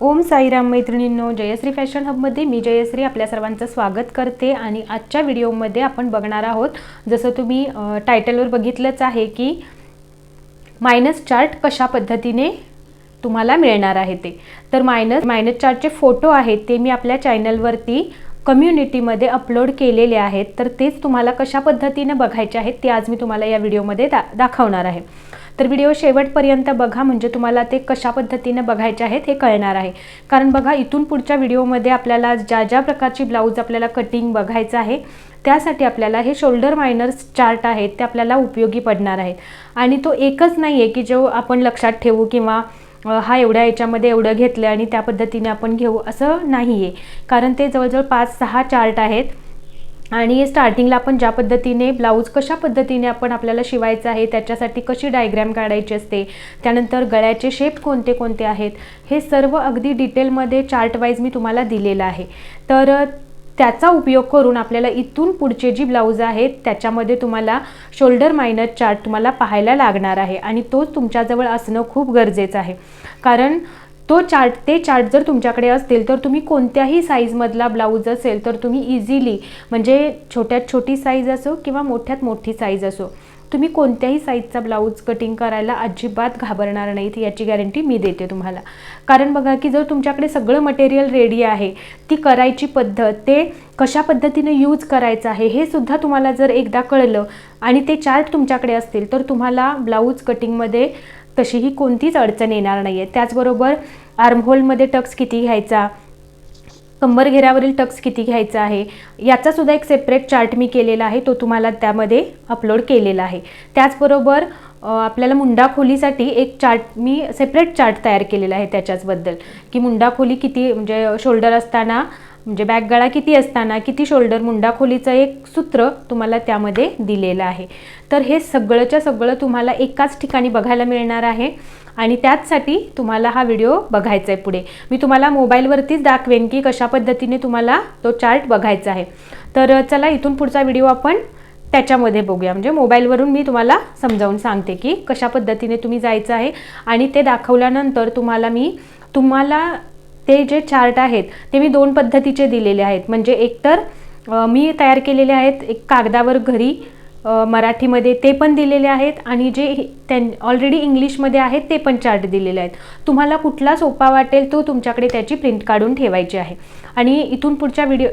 ओम साईराम मैत्रिणींनो जयश्री फॅशन हबमध्ये मी जयश्री आपल्या सर्वांचं स्वागत करते आणि आजच्या व्हिडिओमध्ये आपण बघणार आहोत जसं तुम्ही टायटलवर बघितलंच आहे की मायनस चार्ट कशा पद्धतीने तुम्हाला मिळणार आहे ते. तर मायनस मायनस चार्टचे फोटो आहेत ते मी आपल्या चॅनलवरती कम्युनिटीमध्ये अपलोड केलेले आहेत. तर तेच तुम्हाला कशा पद्धतीने बघायचे आहेत ते आज मी तुम्हाला या व्हिडिओमध्ये दा दाखवणार आहे. तर व्हिडिओ शेवटपर्यंत बघा म्हणजे तुम्हाला ते कशा पद्धतीने बघायचे आहेत हे कळणार आहे. कारण बघा इथून पुढच्या व्हिडिओमध्ये आपल्याला ज्या ज्या प्रकारची ब्लाऊज आपल्याला कटिंग बघायचं आहे त्यासाठी आपल्याला हे शोल्डर मायनर्स चार्ट आहेत ते आपल्याला उपयोगी पडणार आहेत. आणि तो एकच नाही आहे की जो आपण लक्षात ठेवू किंवा हा एवढ्या याच्यामध्ये एवढं घेतलं आणि त्या पद्धतीने आपण घेऊ असं नाही आहे कारण ते जवळजवळ पाच सहा चार्ट आहेत. आणि स्टार्टिंगला आपण ज्या पद्धतीने ब्लाऊज कशा पद्धतीने आपण आपल्याला शिवायचं आहे त्याच्यासाठी कशी डायग्रॅम काढायची असते त्यानंतर गळ्याचे शेप कोणते कोणते आहेत हे सर्व अगदी डिटेलमध्ये चार्ट वाईज मी तुम्हाला दिलेलं आहे. तर त्याचा उपयोग करून आपल्याला इथून पुढचे जी ब्लाऊज आहेत त्याच्यामध्ये तुम्हाला शोल्डर मायनस चार्ट तुम्हाला पाहायला लागणार आहे आणि तोच तुमच्याजवळ असणं खूप गरजेचं आहे. कारण तो चार्ट ते चार्ट जर तुमच्याकडे असतील तर तुम्ही कोणत्याही साईजमधला ब्लाऊज असेल तर तुम्ही इझिली म्हणजे छोट्यात छोटी साईज असो किंवा मोठ्यात मोठी साईज असो तुम्ही कोणत्याही साईजचा ब्लाऊज कटिंग करायला अजिबात घाबरणार नाहीत याची गॅरंटी मी देते तुम्हाला. कारण बघा की जर तुमच्याकडे सगळं मटेरियल रेडी आहे ती करायची पद्धत ते कशा पद्धतीने यूज करायचं आहे हे सुद्धा तुम्हाला जर एकदा कळलं आणि ते चार्ट तुमच्याकडे असतील तर तुम्हाला ब्लाऊज कटिंगमध्ये तशीही कोणतीच अडचण येणार नाही आहे त्याचबरोबर आर्महोलमध्ये टक्स किती घ्यायचा? कंबर घेरावरील टक्स किती घ्यायचा आहे? याचासुद्धा एक सेपरेट चार्ट मी केलेला आहे. तो तुम्हाला त्यामध्ये अपलोड केलेला आहे. त्याचबरोबर आपल्याला मुंडा खोलीसाठी एक चार्ट मी सेपरेट चार्ट तयार केलेला आहे त्याच्याचबद्दल. की मुंडा खोली किती म्हणजे शोल्डर असताना म्हणजे बॅक गळा किती असताना किती शोल्डर मुंडा खोलीचं एक सूत्र तुम्हाला त्यामध्ये दिलेलं आहे. तर हे सगळंच्या सगळं तुम्हाला एकाच ठिकाणी बघायला मिळणार आहे आणि त्याचसाठी तुम्हाला हा व्हिडिओ बघायचा आहे पुढे. मी तुम्हाला मोबाईलवरतीच दाखवेन की कशा पद्धतीने तुम्हाला तो चार्ट बघायचा आहे. तर चला इथून पुढचा व्हिडिओ आपण त्याच्यामध्ये बघूया. म्हणजे मोबाईलवरून मी तुम्हाला समजावून सांगते की कशा पद्धतीने तुम्ही जायचं आहे. आणि ते दाखवल्यानंतर तुम्हाला मी तुम्हाला ते जे चार्ट आहेत ते मी दोन पद्धतीचे दिलेले आहेत. म्हणजे एकतर मी तयार केलेले आहेत एक कागदावर घरी मराठीमध्ये ते पण दिलेले आहेत आणि जे त्यां ऑलरेडी इंग्लिशमध्ये आहेत ते पण चार्ट दिलेले आहेत. तुम्हाला कुठला सोपा वाटेल तो तुमच्याकडे त्याची प्रिंट काढून ठेवायची आहे. आणि इथून पुढच्या व्हिडिओ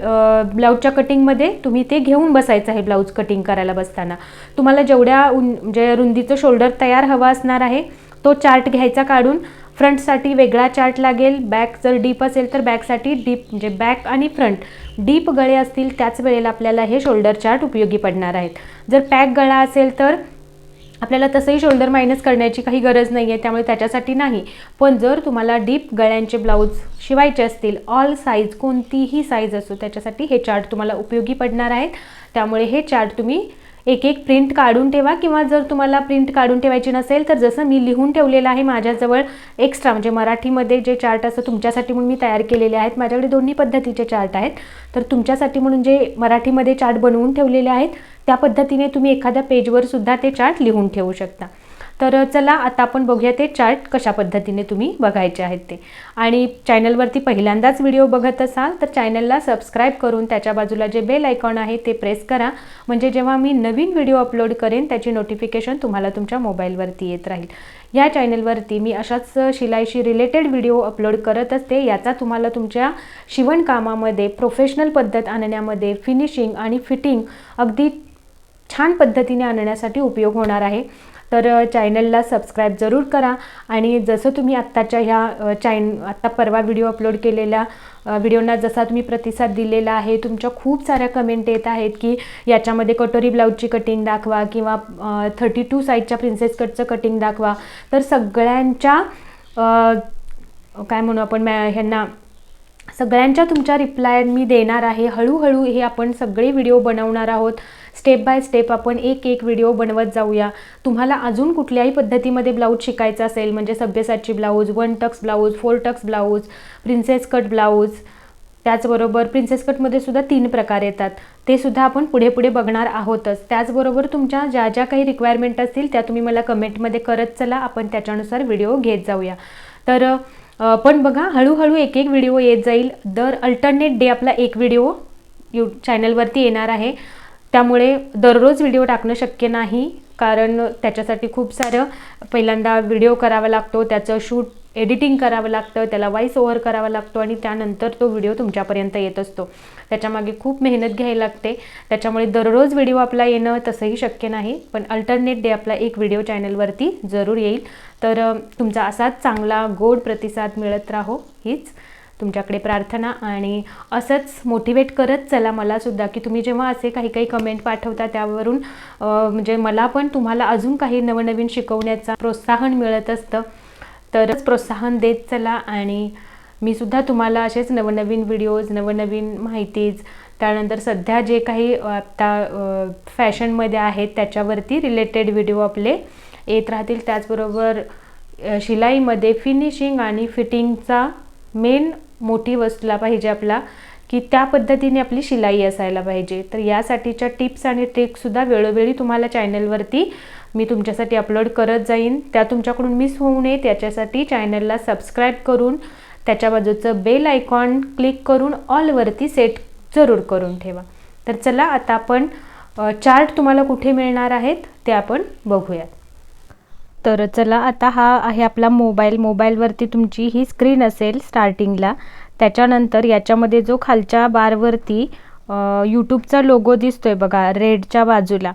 ब्लाऊजच्या कटिंगमध्ये तुम्ही ते घेऊन बसायचं आहे ब्लाऊज कटिंग करायला बसताना. तुम्हाला जेवढ्या उं म्हणजे रुंदीचं शोल्डर तयार हवा असणार आहे तो चार्ट घ्यायचा काढून फ्रंटसाठी वेगळा चार्ट लागेल. बॅक जर डीप असेल तर बॅकसाठी डीप म्हणजे बॅक आणि फ्रंट. डीप गळे असतील त्याच वेळेला आपल्याला हे शोल्डर चार्ट उपयोगी पडणार आहेत. जर पॅक गळा असेल तर आपल्याला तसंही शोल्डर मायनस करण्याची काही गरज नाही आहे त्यामुळे त्याच्यासाठी नाही. पण जर तुम्हाला डीप गळ्यांचे ब्लाऊज शिवायचे असतील ऑल साईज कोणतीही साईज असो त्याच्यासाठी हे चार्ट तुम्हाला उपयोगी पडणार आहेत. त्यामुळे हे चार्ट तुम्ही एक एक प्रिंट काढून ठेवा किंवा जर तुम्हाला प्रिंट काढून ठेवायची नसेल तर जसं मी लिहून ठेवलेलं आहे माझ्याजवळ एक्स्ट्रा म्हणजे मराठीमध्ये जे चार्ट असं तुमच्यासाठी म्हणून मी तयार केलेले आहेत माझ्याकडे दोन्ही पद्धतीचे चार्ट आहेत. तर तुमच्यासाठी म्हणून जे मराठीमध्ये चार्ट बनवून ठेवलेले आहेत त्या पद्धतीने तुम्ही एखाद्या पेजवर सुद्धा ते चार्ट लिहून ठेवू शकता. तर चला आता आपण बघूया ते चार्ट कशा पद्धतीने तुम्ही बघायचे आहेत ते. आणि चॅनलवरती पहिल्यांदाच व्हिडिओ बघत असाल तर चॅनलला सबस्क्राईब करून त्याच्या बाजूला जे बेल आयकॉन आहे ते प्रेस करा. म्हणजे जेव्हा मी नवीन व्हिडिओ अपलोड करेन त्याची नोटिफिकेशन तुम्हाला तुमच्या मोबाईलवरती येत राहील. या चॅनलवरती मी अशाच शिलाईशी रिलेटेड व्हिडिओ अपलोड करत असते. याचा तुम्हाला तुमच्या शिवणकामामध्ये प्रोफेशनल पद्धत आणण्यामध्ये फिनिशिंग आणि फिटिंग अगदी छान पद्धतीने आणण्यासाठी उपयोग होणार आहे. तर चॅनलला सबस्क्राईब जरूर करा. आणि जसं तुम्ही आत्ताच्या ह्या चॅन आत्ता परवा व्हिडिओ अपलोड केलेल्या व्हिडिओना जसा तुम्ही प्रतिसाद दिलेला आहे तुमच्या खूप साऱ्या कमेंट येत आहेत की याच्यामध्ये कटोरी ब्लाऊजची कटिंग दाखवा किंवा थर्टी टू साईजच्या प्रिन्सेस कटचं कटिंग दाखवा. तर सगळ्यांच्या काय म्हणू आपण मॅ ह्यांना सगळ्यांच्या तुमच्या रिप्लाय मी देणार आहे. हळूहळू हे आपण सगळे व्हिडिओ बनवणार आहोत. स्टेप बाय स्टेप आपण एक एक व्हिडिओ बनवत जाऊया. तुम्हाला अजून कुठल्याही पद्धतीमध्ये ब्लाऊज शिकायचं असेल म्हणजे सभ्यसाची blouse one tucks blouse four tucks blouse princess cut blouse त्याचबरोबर प्रिन्सेस कटमध्ये सुद्धा तीन प्रकार येतात. ते सुद्धा आपण पुढे पुढे बघणार आहोतच. त्याचबरोबर तुमच्या ज्या ज्या काही रिक्वायरमेंट असतील त्या तुम्ही मला कमेंटमध्ये करत चला. आपण त्याच्यानुसार व्हिडिओ घेत जाऊया. तर पण बघा हळूहळू एक एक व्हिडिओ येत जाईल. दर अल्टरनेट डे आपला एक व्हिडिओ यू चॅनलवरती येणार आहे. त्यामुळे दररोज व्हिडिओ टाकणं शक्य नाही कारण त्याच्यासाठी खूप सारं पहिल्यांदा व्हिडिओ करावा लागतो त्याचं शूट एडिटिंग करावं लागतं त्याला वॉईस ओव्हर करावा लागतो आणि त्यानंतर तो व्हिडिओ तुमच्यापर्यंत येत असतो. त्याच्यामागे खूप मेहनत घ्यायला लागते. त्याच्यामुळे दररोज व्हिडिओ आपला येणं तसंही शक्य नाही पण अल्टरनेट डे आपला एक व्हिडिओ चॅनलवरती जरूर येईल. तर तुमचा असाच चांगला गोड प्रतिसाद मिळत राहो. हीच तुमच्याकडे प्रार्थना आणि असंच मोटिवेट करत चला मलासुद्धा की तुम्ही जेव्हा असे काही काही कमेंट पाठवता त्यावरून म्हणजे मला पण तुम्हाला अजून काही नवनवीन शिकवण्याचा प्रोत्साहन मिळत असतं. तरच प्रोत्साहन देत चला आणि मी सुद्धा तुम्हाला असेच नवनवीन व्हिडिओज नवनवीन माहितीज त्यानंतर सध्या जे काही आत्ता आता फॅशनमध्ये आहेत त्याच्यावरती रिलेटेड व्हिडिओ आपले येत राहतील. त्याचबरोबर शिलाईमध्ये फिनिशिंग आणि फिटिंगचा मेन मोठी असला पाहिजे आपला की त्या पद्धतीने आपली शिलाई असायला पाहिजे. तर यासाठीच्या टिप्स आणि ट्रिक्ससुद्धा वेळोवेळी तुम्हाला चॅनलवरती मी तुमच्यासाठी अपलोड करत जाईन. त्या तुमच्याकडून मिस होऊ नये. त्याच्यासाठी चॅनलला सबस्क्राईब करून त्याच्या बाजूचं बेल आयकॉन क्लिक करून ऑलवरती सेट जरूर करून ठेवा. तर चला आता आपण चार्ट तुम्हाला कुठे मिळणार आहेत ते आपण बघूयात. तर चला आता हा आहे आपला मोबाईल. मोबाईलवरती तुमची ही स्क्रीन असेल स्टार्टिंगला त्याच्यानंतर याच्यामध्ये जो खालच्या बारवरती यूट्यूबचा लोगो दिसतोय बघा रेडच्या बाजूला.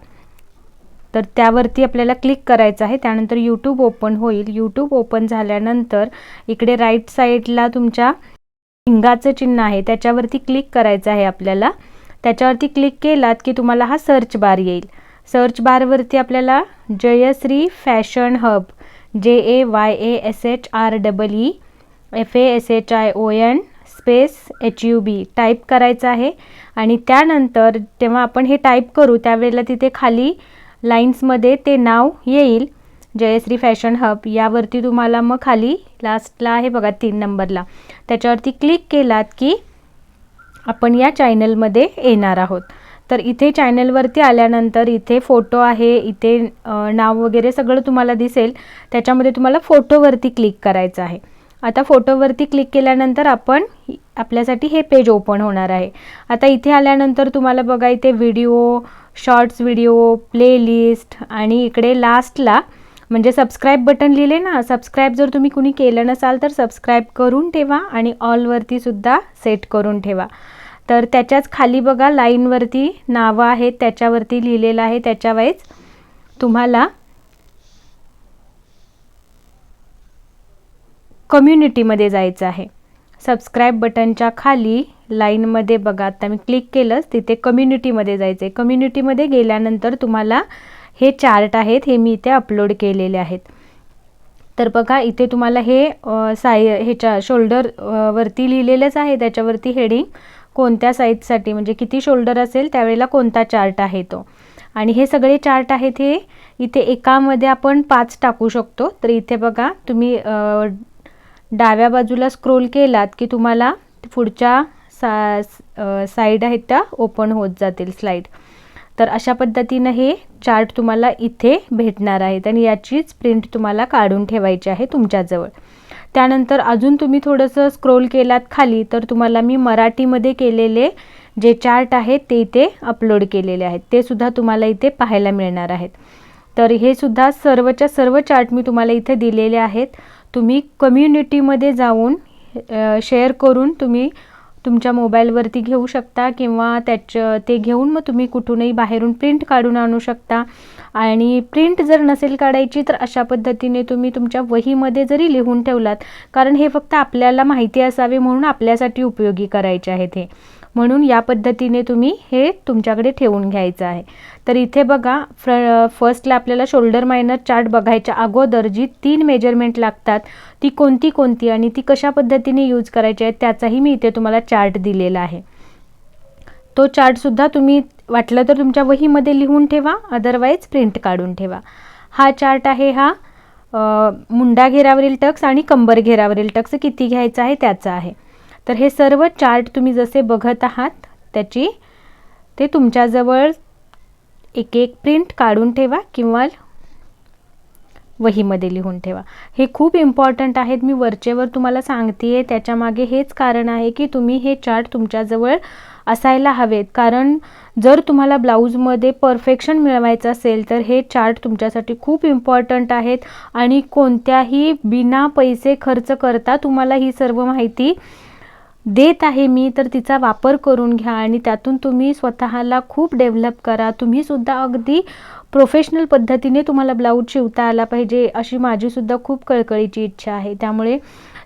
तर त्यावरती आपल्याला क्लिक करायचं आहे. त्यानंतर यूट्यूब ओपन होईल. यूट्यूब ओपन झाल्यानंतर इकडे राईट साईडला तुमच्या हिंगाचं चिन्ह आहे. त्याच्यावरती क्लिक करायचं आहे आपल्याला. त्याच्यावरती क्लिक केलात की तुम्हाला हा सर्च बार येईल. सर्च बारवरती आपल्याला Jayashree fashion hub J A Y A S H R double E F A S H I O N space H U B type करायचं आहे. आणि त्यानंतर तेव्हा आपण हे टाईप करू त्यावेळेला तिथे खाली लाईन्समध्ये ते नाव येईल. जयश्री फॅशन हब यावरती तुम्हाला मग खाली लास्टला आहे बघा तीन नंबरला त्याच्यावरती क्लिक केलात की आपण या चॅनलमध्ये येणार आहोत. तर इथे चॅनलवरती आल्यानंतर इथे फोटो आहे इथे नाव वगैरे सगळं तुम्हाला दिसेल. त्याच्यामध्ये तुम्हाला फोटोवरती क्लिक करायचं आहे. आता फोटोवरती क्लिक केल्यानंतर आपण आपल्यासाठी हे पेज ओपन होणार आहे. आता इथे आल्यानंतर तुम्हाला बघा इथे व्हिडिओ शॉर्ट्स व्हिडिओ प्लेलिस्ट आणि इकडे लास्टला म्हणजे सबस्क्राईब बटन लिहिले ना सबस्क्राईब जर तुम्ही कुणी केलं नसाल तर सबस्क्राईब करून ठेवा आणि ऑलवरतीसुद्धा सेट करून ठेवा. तर त्याच्याच खाली बघा लाईनवरती नावं आहेत त्याच्यावरती लिहिलेलं आहे त्याच्या वाईज तुम्हाला कम्युनिटीमध्ये जायचं आहे. सबस्क्राईब बटनच्या खाली लाईनमध्ये बघा आता मी क्लिक केलंच तिथे कम्युनिटीमध्ये जायचं आहे कम्युनिटीमध्ये गेल्यानंतर तुम्हाला हे चार्ट आहेत हे मी इथे अपलोड केलेले आहेत. तर बघा इथे तुम्हाला हे साय ह्याच्या शोल्डर वरती लिहिलेलंच आहे त्याच्यावरती हेडिंग कोणत्या साईजसाठी म्हणजे किती शोल्डर असेल त्यावेळेला कोणता चार्ट आहे तो. आणि हे सगळे चार्ट आहेत हे इथे एकामध्ये आपण पाच टाकू शकतो. तर इथे बघा तुम्ही डाव्या बाजूला स्क्रोल केलात की तुम्हाला पुढच्या सा साईड आहेत त्या ओपन होत जातील स्लाईड तर अशा पद्धतीनं हे चार्ट तुम्हाला इथे भेटणार आहेत आणि याचीच प्रिंट तुम्हाला काढून ठेवायची आहे तुमच्याजवळ. त्यानंतर अजून तुम्ही थोडंसं स्क्रोल केलात खाली तर तुम्हाला मी मराठीमध्ये केलेले जे चार्ट आहेत ते इथे अपलोड केलेले आहेत. ते सुद्धा तुम्हाला इथे पाहायला मिळणार आहेत. तर हे सुद्धा सर्वच्या सर्व चार्ट मी तुम्हाला इथे दिलेले आहेत. तुम्ही कम्युनिटीमध्ये जाऊन शेअर करून तुम्ही तुमच्या मोबाईलवरती घेऊ शकता किंवा त्याच ते घेऊन मग तुम्ही कुठूनही बाहेरून प्रिंट काढून आणू शकता. आणि प्रिंट जर नसेल काढायची तर अशा पद्धतीने तुम्ही तुमच्या वहीमध्ये जरी लिहून ठेवलात कारण हे फक्त आपल्याला माहिती असावे म्हणून आपल्यासाठी उपयोगी करायचे आहेत हे. म्हणून या पद्धतीने तुम्ही हे तुमच्याकडे ठेवून घ्यायचं आहे. तर इथे बघा फ्र फर्स्टला आपल्याला शोल्डर मायनर चार्ट बघायच्या अगोदर जी तीन मेजरमेंट लागतात ती कोणती कोणती आणि ती कशा पद्धतीने यूज करायची आहे त्याचाही मी इथे तुम्हाला चार्ट दिलेला आहे. तो चार्टसुद्धा तुम्ही वाटलं तर तुमच्या वहीमध्ये लिहून ठेवा अदरवाईज प्रिंट काढून ठेवा. हा चार्ट आहे हा मुंडा घेरावरील टक्स आणि कंबर घेरावरील टक्स किती घ्यायचा आहे त्याचा आहे. तर हे सर्व चार्ट तुम्ही जसे बघत आहात त्याची ते तुमच्याजवळ एक एक प्रिंट काढून ठेवा किंवा वहीमध्ये लिहून ठेवा. हे खूप इम्पॉर्टंट आहेत मी वरचेवर तुम्हाला सांगते आहे त्याच्यामागे हेच कारण आहे की तुम्ही हे चार्ट तुमच्याजवळ असायला हवेत. कारण जर तुम्हाला ब्लाऊजमध्ये परफेक्शन मिळवायचं असेल तर हे चार्ट तुमच्यासाठी खूप इम्पॉर्टंट आहेत आणि कोणत्याही बिना पैसे खर्च करता तुम्हाला ही सर्व माहिती देत आहे मी तर तिचा वापर करून घ्या आणि त्यातून तुम्ही स्वतःला खूप डेव्हलप करा. तुम्हीसुद्धा अगदी प्रोफेशनल पद्धतीने तुम्हाला ब्लाऊज शिवता आला पाहिजे अशी माझीसुद्धा खूप कळकळीची इच्छा आहे. त्यामुळे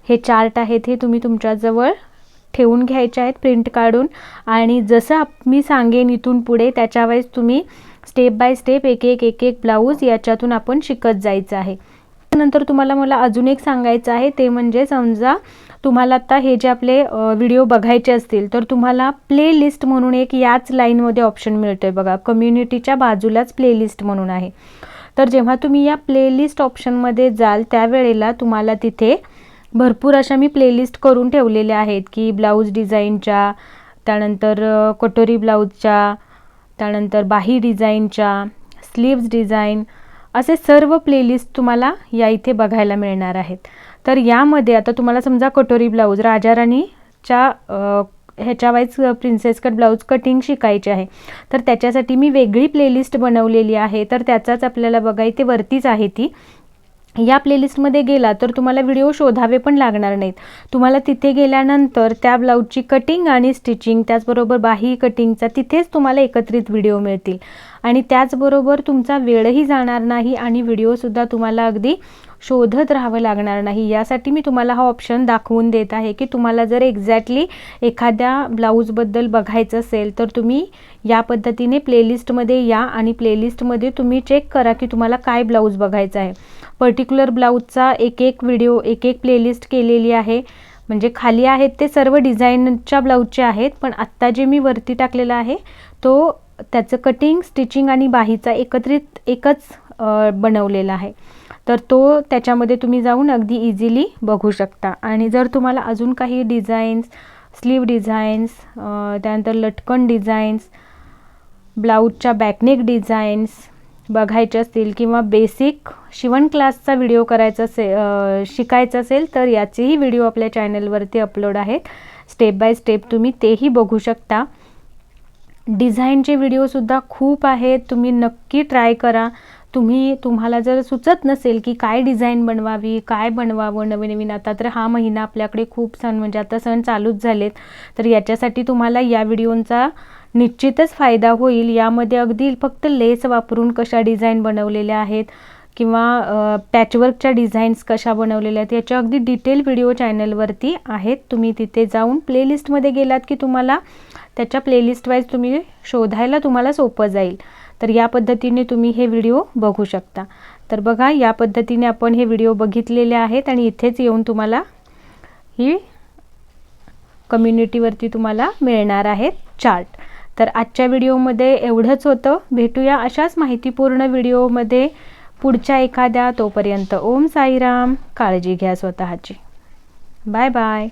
हे चार्ट आहेत हे तुम्ही तुमच्याजवळ ठेवून घ्यायचे आहेत प्रिंट काढून. आणि जसं मी सांगेन इथून पुढे त्याच्यावेळेस तुम्ही स्टेप बाय स्टेप एक एक एक एक ब्लाऊज याच्यातून आपण शिकत जायचं आहे. नंतर तुम्हाला मला अजून एक सांगायचं आहे ते म्हणजे समजा तुम्हाला आता हे जे आपले व्हिडिओ बघायचे असतील तर तुम्हाला प्लेलिस्ट म्हणून एक याच लाईनमध्ये ऑप्शन मिळतो आहे बघा. कम्युनिटीच्या बाजूलाच प्लेलिस्ट म्हणून आहे. तर जेव्हा तुम्ही या प्लेलिस्ट ऑप्शनमध्ये जाल त्यावेळेला तुम्हाला तिथे भरपूर अशा मी प्लेलिस्ट करून ठेवलेल्या आहेत की ब्लाऊज डिझाईनच्या त्यानंतर कटोरी ब्लाऊजच्या त्यानंतर बाही डिझाईनच्या स्लीव्ज डिझाईन असे सर्व प्लेलिस्ट तुम्हाला या इथे बघायला मिळणार आहेत. तर यामध्ये आता तुम्हाला समजा कटोरी ब्लाऊज राजा राणीच्या ह्याच्या wise princess cut blouse cutting शिकायचे आहे. तर त्याच्यासाठी मी वेगळी प्लेलिस्ट बनवलेली आहे. तर त्याचाच आपल्याला बघा इथे वरतीच आहे ती. या प्लेलिस्टमध्ये गेला तर तुम्हाला व्हिडिओ शोधावे पण लागणार नाहीत. तुम्हाला तिथे गेल्यानंतर त्या ब्लाऊजची कटिंग आणि स्टिचिंग त्याचबरोबर बाही कटिंगचा तिथेच तुम्हाला एकत्रित व्हिडिओ मिळतील. आणि त्याचबरोबर तुमचा वेळही जाणार नाही आणि व्हिडिओसुद्धा तुम्हाला अगदी शोधत राहावं लागणार नाही. यासाठी मी तुम्हाला हा ऑप्शन दाखवून देत आहे की तुम्हाला जर एक्झॅक्टली एखाद्या ब्लाऊजबद्दल बघायचं असेल तर तुम्ही या पद्धतीने प्लेलिस्टमध्ये या आणि प्लेलिस्टमध्ये तुम्ही चेक करा की तुम्हाला काय ब्लाऊज बघायचं आहे. पर्टिक्युलर ब्लाऊजचा एक एक व्हिडिओ एक एक प्लेलिस्ट केलेली आहे. म्हणजे खाली आहेत ते सर्व डिझाईनच्या ब्लाऊजचे आहेत पण आत्ता जे मी वरती टाकलेला आहे तो त्याचं कटिंग स्टिचिंग आणि बाहीचा एकत्रित एकच बनवलेला आहे. तर तो त्याच्यामध्ये तुम्ही जाऊन अगदी इझिली बघू शकता. आणि जर तुम्हाला अजून काही डिझाईन्स स्लीव डिझाईन्स त्यानंतर लटकन डिझाईन्स ब्लाऊजच्या बॅकनेक डिझाईन्स बघायचे असतील किंवा बेसिक शिवण क्लासचा व्हिडिओ करायचा असे शिकायचा असेल तर याचेही व्हिडिओ आपल्या चॅनलवरती अपलोड आहेत. स्टेप बाय स्टेप तुम्ही तेही बघू शकता. डिझाईनचे व्हिडिओसुद्धा खूप आहेत. तुम्ही नक्की ट्राय करा. तुम्ही तुम्हाला जर सुचत नसेल की काय डिझाईन बनवावी काय बनवावं नवीन नवीन आता तर हा महिना आपल्याकडे खूप सण म्हणजे आता सण चालूच झालेत. तर याच्यासाठी तुम्हाला या व्हिडिओंचा निश्चितच फायदा होईल. यामध्ये अगदी फक्त लेस वापरून कशा डिझाईन बनवलेल्या आहेत किंवा पॅचवर्कच्या डिझाईन्स कशा बनवलेल्या आहेत याच्या अगदी डिटेल व्हिडिओ चॅनलवरती आहेत. तुम्ही तिथे जाऊन प्लेलिस्टमध्ये गेलात की तुम्हाला त्याच्या प्लेलिस्ट वाईज तुम्ही शोधायला तुम्हाला सोपं जाईल. तर या पद्धतीने तुम्ही हे व्हिडिओ बघू शकता. तर बघा या पद्धतीने आपण हे व्हिडिओ बघितलेले आहेत आणि इथेच येऊन तुम्हाला ही कम्युनिटीवरती तुम्हाला मिळणार आहेत चार्ट तर आजच्या व्हिडिओमध्ये एवढंच होतं. भेटूया अशाच माहितीपूर्ण व्हिडिओमध्ये पुढच्या एखाद्या तोपर्यंत ओम साईराम. काळजी घ्या स्वतःची. Bye bye.